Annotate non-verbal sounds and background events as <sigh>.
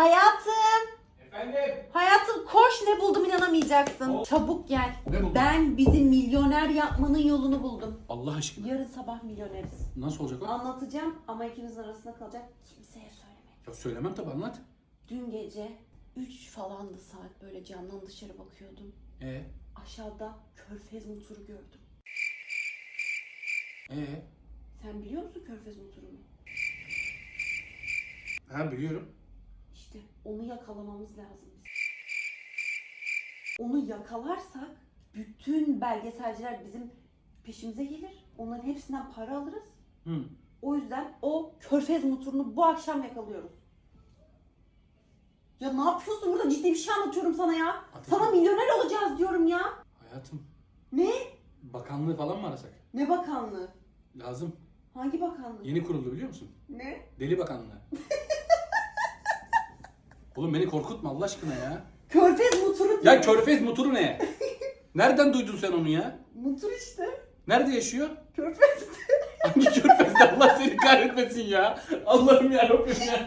Hayatım. Efendim? Hayatım koş ne buldum inanamayacaksın. Ol- Çabuk gel. Ne buldun? Ben bizi milyoner yapmanın yolunu buldum. Allah aşkına. Yarın sabah milyoneriz. Nasıl olacak o? Anlatacağım ama ikimizin arasında kalacak. Kimseye söyleme. Ya söylemem tabi anlat. Dün gece 3 falandı saat böyle camdan dışarı bakıyordum. Ee? Aşağıda körfez motoru gördüm. Ee? Sen biliyor musun körfez motorunu? Ha biliyorum. İşte onu yakalamamız lazım. Onu yakalarsak bütün belgeselciler bizim peşimize gelir. Onların hepsinden para alırız. Hı. O yüzden o körfez motorunu bu akşam yakalıyoruz. Ya ne yapıyorsun burada ciddi bir şey anlatıyorum sana ya. Ateş- Sana milyoner olacağız diyorum ya. Hayatım. Ne? Bakanlığı falan mı arasak? Ne bakanlığı? Lazım. Hangi bakanlık? Yeni kuruldu biliyor musun? Ne? Deli Bakanlığı. <laughs> Oğlum beni korkutma Allah aşkına ya. Körfez motoru Ya diyorum. körfez motoru ne? <laughs> Nereden duydun sen onu ya? Motor işte. Nerede yaşıyor? Körfez. Hangi körfezde Allah seni kahretmesin ya. Allah'ım ya ya. <laughs>